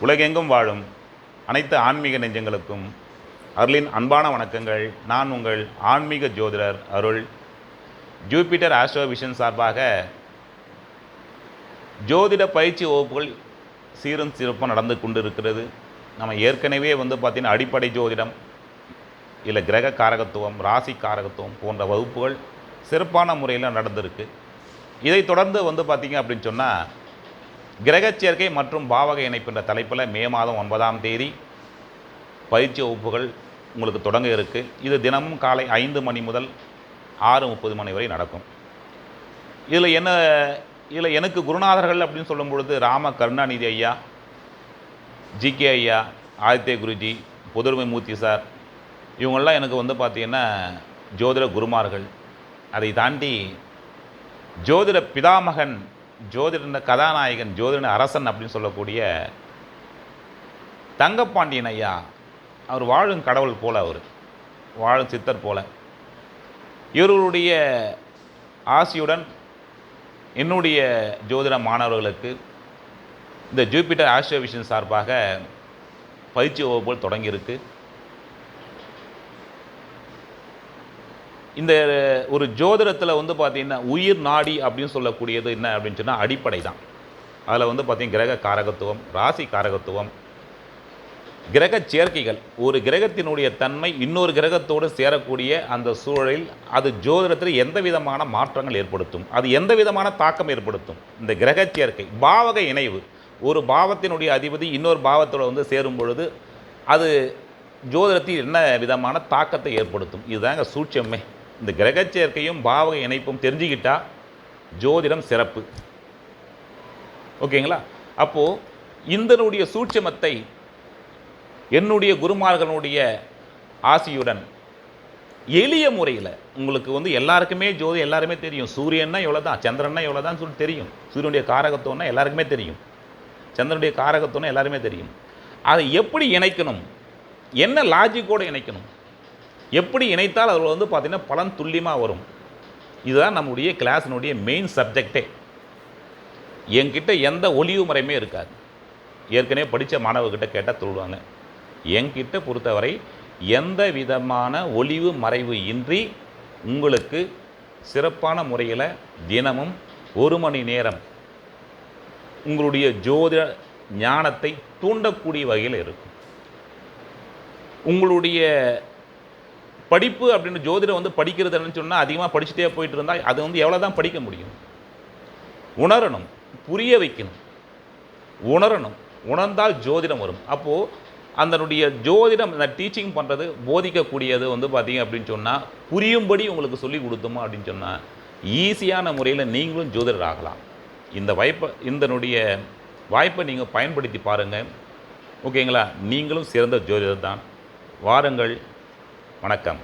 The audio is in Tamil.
உலகெங்கும் வாழும் அனைத்து ஆன்மீக நெஞ்சங்களுக்கும் அருளின் அன்பான வணக்கங்கள். நான் உங்கள் ஆன்மீக ஜோதிடர் அருள். ஜூபிட்டர் ஆஸ்ட்ரோ விஷன் சார்பாக ஜோதிட பயிற்சி வகுப்புகள் சீரும் சிறப்பாக நடந்து கொண்டு இருக்கிறது நம்ம ஏற்கனவே வந்து பார்த்திங்கன்னா அடிப்படை ஜோதிடம் இல்லை கிரக காரகத்துவம் ராசி காரகத்துவம் போன்ற வகுப்புகள் சிறப்பான முறையில் நடந்திருக்கு. இதைத் தொடர்ந்து வந்து பார்த்திங்க அப்படின்னு சொன்னால் கிரகச்சேர்க்கை மற்றும் பாவக இணைப்பு என்ற தலைப்பில் மே மாதம் ஒன்பதாம் தேதி பயிற்சி வகுப்புகள் உங்களுக்கு தொடங்க இருக்குது இது தினமும் காலை ஐந்து மணி முதல் ஆறு முப்பது மணி வரை நடக்கும். இதில் என்ன இதில் எனக்கு குருநாதர்கள் அப்படின்னு சொல்லும் பொழுது ராம கருணாநிதி ஐயா ஜிகே ஐயா ஆதித்ய குருஜி புதுமை மூர்த்தி சார் இவங்கெல்லாம் எனக்கு வந்து பார்த்திங்கன்னா ஜோதிட குருமார்கள். அதை தாண்டி ஜோதிட பிதாமகன் ஜோதிடன கதாநாயகன் ஜோதிடன் அரசன் அப்படின்னு சொல்லக்கூடிய தங்கப்பாண்டியன் ஐயா அவர் வாழும் கடவுள் போல் அவர். வாழும் சித்தர் போல. இவர்களுடைய ஆசியுடன் என்னுடைய ஜோதிட மாணவர்களுக்கு இந்த ஜூபிட்டர் ஆஸ்ட்ரோவிஷன் சார்பாக பயிற்சி வகுப்புகள் தொடங்கியிருக்கு. இந்த ஒரு ஜோதிடத்தில் வந்து பார்த்திங்கன்னா உயிர் நாடி அப்படின்னு சொல்லக்கூடியது என்ன அப்படின்னு சொன்னால் அடிப்படை தான் அதில் வந்து பார்த்திங்கன்னா கிரக காரகத்துவம் ராசி காரகத்துவம். கிரக சேர்க்கைகள். ஒரு கிரகத்தினுடைய தன்மை இன்னொரு கிரகத்தோடு சேரக்கூடிய அந்த சூழலில் அது ஜோதிடத்தில் எந்த விதமான மாற்றங்கள் ஏற்படுத்தும்? அது எந்த விதமான தாக்கம் ஏற்படுத்தும்? இந்த கிரக சேர்க்கை பாவக இணைவு. ஒரு பாவத்தினுடைய அதிபதி இன்னொரு பாவத்தோடு வந்து சேரும் பொழுது அது ஜோதிடத்தில் என்ன விதமான தாக்கத்தை ஏற்படுத்தும்? இதுதாங்க சூட்சமே. இந்த கிரக சேர்க்கையும் பாவக இணைப்பும் தெரிஞ்சுக்கிட்டால் ஜோதிடம் சிறப்பு. ஓகேங்களா? அப்போது இந்தனுடைய சூட்சமத்தை என்னுடைய குருமார்களுடைய ஆசியுடன் எளிய முறையில் உங்களுக்கு வந்து எல்லாருக்குமே ஜோதி எல்லாருமே தெரியும். சூரியன்னா எவ்வளோ தான் சந்திரன்னா எவ்வளோ தான் சொல்லி தெரியும். சூரியனுடைய காரகத்துவம்னா எல்லாருக்குமே தெரியும். சந்திரனுடைய காரகத்துவம்னா எல்லாருமே தெரியும். அதை எப்படி இணைக்கணும்? என்ன லாஜிக்கோடு இணைக்கணும்? எப்படி இணைத்தால் அதில் வந்து பார்த்திங்கன்னா பலன் துல்லியமாக வரும். இதுதான் நம்முடைய கிளாஸினுடைய மெயின் சப்ஜெக்டே என்கிட்ட எந்த ஒளிவு முறையுமே இருக்காது. ஏற்கனவே படித்த மாணவர்கிட்ட கேட்டால் சொல்லுவாங்க. என்கிட்ட பொறுத்தவரை எந்த விதமான ஒளிவு மறைவு இன்றி உங்களுக்கு சிறப்பான முறையில் தினமும் ஒரு மணி நேரம் உங்களுடைய ஜோதிட ஞானத்தை தூண்டக்கூடிய வகையில் இருக்கும். உங்களுடைய படிப்பு அப்படின்னு ஜோதிடம் வந்து படிக்கிறது என்னன்னு சொன்னால் அதிகமாக படிச்சுட்டே போயிட்டு இருந்தால் அது வந்து எவ்வளோ தான் படிக்க முடியும்? உணரணும் புரிய வைக்கணும். உணரணும். உணர்ந்தால் ஜோதிடம் வரும். அப்போது அதனுடைய ஜோதிடம் இந்த டீச்சிங் பண்ணுறது போதிக்கக்கூடியது வந்து பார்த்தீங்க அப்படின்னு சொன்னால் புரியும்படி உங்களுக்கு சொல்லி கொடுத்தோமா அப்படின்னு சொன்னால் ஈஸியான முறையில் நீங்களும் ஜோதிடர் ஆகலாம். இந்த வாய்ப்பை இதனுடைய வாய்ப்பை நீங்கள் பயன்படுத்தி பாருங்கள் ஓகேங்களா? நீங்களும் சிறந்த ஜோதிடர் தான். வாருங்கள். வணக்கம்.